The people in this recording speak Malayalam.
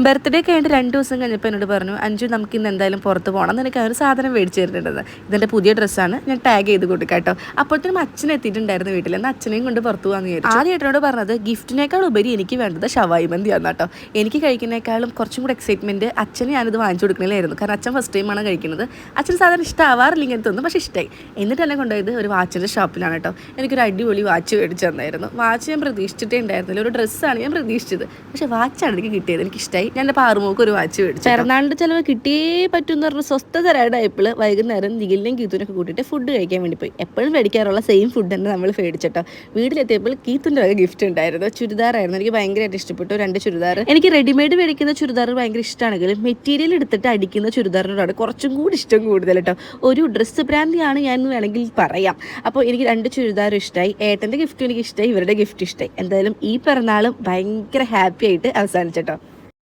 ബർത്ത്ഡേ കഴിഞ്ഞിട്ട് രണ്ട് ദിവസം കഴിഞ്ഞപ്പോൾ എന്നോട് പറഞ്ഞു അഞ്ചു നമുക്ക് ഇന്ന് എന്തായാലും പുറത്ത് പോകണം എന്ന് എനിക്ക് ആ ഒരു സാധനം മേടിച്ച് തരുന്നുണ്ടത് ഇതെന്റെ പുതിയ ഡ്രസ്സാണ് ഞാൻ ടാഗ് ചെയ്ത് കൊടുക്കാം കേട്ടോ. അപ്പോഴത്തേനും അച്ഛൻ എത്തിയിട്ടുണ്ടായിരുന്നു വീട്ടിൽ എന്നാൽ അച്ഛനെയും കൊണ്ട് പുറത്ത് പോകാമെന്ന് വിചാരിച്ചു. ആദ്യം ഏട്ടനോട് പറഞ്ഞത് ഗിഫ്റ്റിനേക്കാൾ ഉപരി എനിക്ക് വേണ്ടത് ഷവായി മന്തിയാണ് കേട്ടോ എനിക്ക് കഴിക്കുന്നേക്കാളും കുറച്ചും കൂടെ എക്സൈറ്റ്മെന്റ് അച്ഛന് ഞാനിത് വാങ്ങിച്ചു കൊടുക്കണില്ലായിരുന്നു. കാരണം അച്ഛൻ ഫസ്റ്റ് ടൈമാണ് കഴിക്കുന്നത്. അച്ഛൻ സാധാരണ ഇഷ്ടമാവാറില്ല ഇങ്ങനെ തോന്നുന്നു. പക്ഷേ ഇഷ്ടമായി എന്നിട്ട് എന്നെ കൊണ്ടുപോയത് ഒരു വാച്ചിന്റെ ഷോപ്പിലാണ് കേട്ടോ എനിക്കൊരു അടിപൊളി വാച്ച് മേടിച്ച് തന്നായിരുന്നു. വാച്ച് ഞാൻ പ്രതീക്ഷിച്ചിട്ടേ ഉണ്ടായിരുന്നില്ല. ഒരു ഡ്രസ്സാണ് ഞാൻ പ്രതീക്ഷിച്ചത്. പക്ഷേ വാച്ചാണ് എനിക്ക് കിട്ടിയത്. എനിക്ക് ഇഷ്ടമായി ഞാൻ എന്റെ പാറുമോക്ക് ഒരു വാച്ച് മേടിച്ചു പിറന്നാളിന്റെ ചിലവ് കിട്ടിയേ പറ്റുമെന്ന് പറഞ്ഞ സ്വസ്ഥതരായിട്ട് തരാടായപ്പോൾ വൈകുന്നേരം നിഖിലിനെയും കീത്തുനൊക്കെ കൂട്ടിയിട്ട് ഫുഡ് കഴിക്കാൻ വേണ്ടി പോയി. എപ്പോഴും മേടിക്കാറുള്ള സെയിം ഫുഡ് തന്നെ നമ്മൾ മേടിച്ചിട്ടോ വീട്ടിലെത്തിയപ്പോൾ കീത്തുന്റെ വക ഗിഫ്റ്റ് ഉണ്ടായിരുന്നു. ചുരിദാറായിരുന്നു എനിക്ക് ഭയങ്കരമായിട്ട് ഇഷ്ടപ്പെട്ടു. രണ്ട് ചുരിദാർ. എനിക്ക് റെഡിമെയ്ഡ് മേടിക്കുന്ന ചുരിദാർ ഭയങ്കര ഇഷ്ടമാണെങ്കിലും മെറ്റീരിയൽ എടുത്തിട്ട് അടിക്കുന്ന ചുരിദാറിനോടാണ് കുറച്ചും കൂടി ഇഷ്ടം കൂടുതൽ കേട്ടോ. ഒരു ഡ്രസ്സ് ബ്രാൻഡിയാണ് ഞാൻ എന്ന് വേണമെങ്കിൽ പറയാം. അപ്പോൾ എനിക്ക് രണ്ട് ചുരിദാറും ഇഷ്ടമായി ഏട്ടന്റെ ഗിഫ്റ്റ് എനിക്ക് ഇഷ്ടമായി ഇവരുടെ ഗിഫ്റ്റ് ഇഷ്ടമായി എന്തായാലും ഈ പിറന്നാളും ഭയങ്കര ഹാപ്പി ആയിട്ട് അവസാനിച്ചിട്ടോ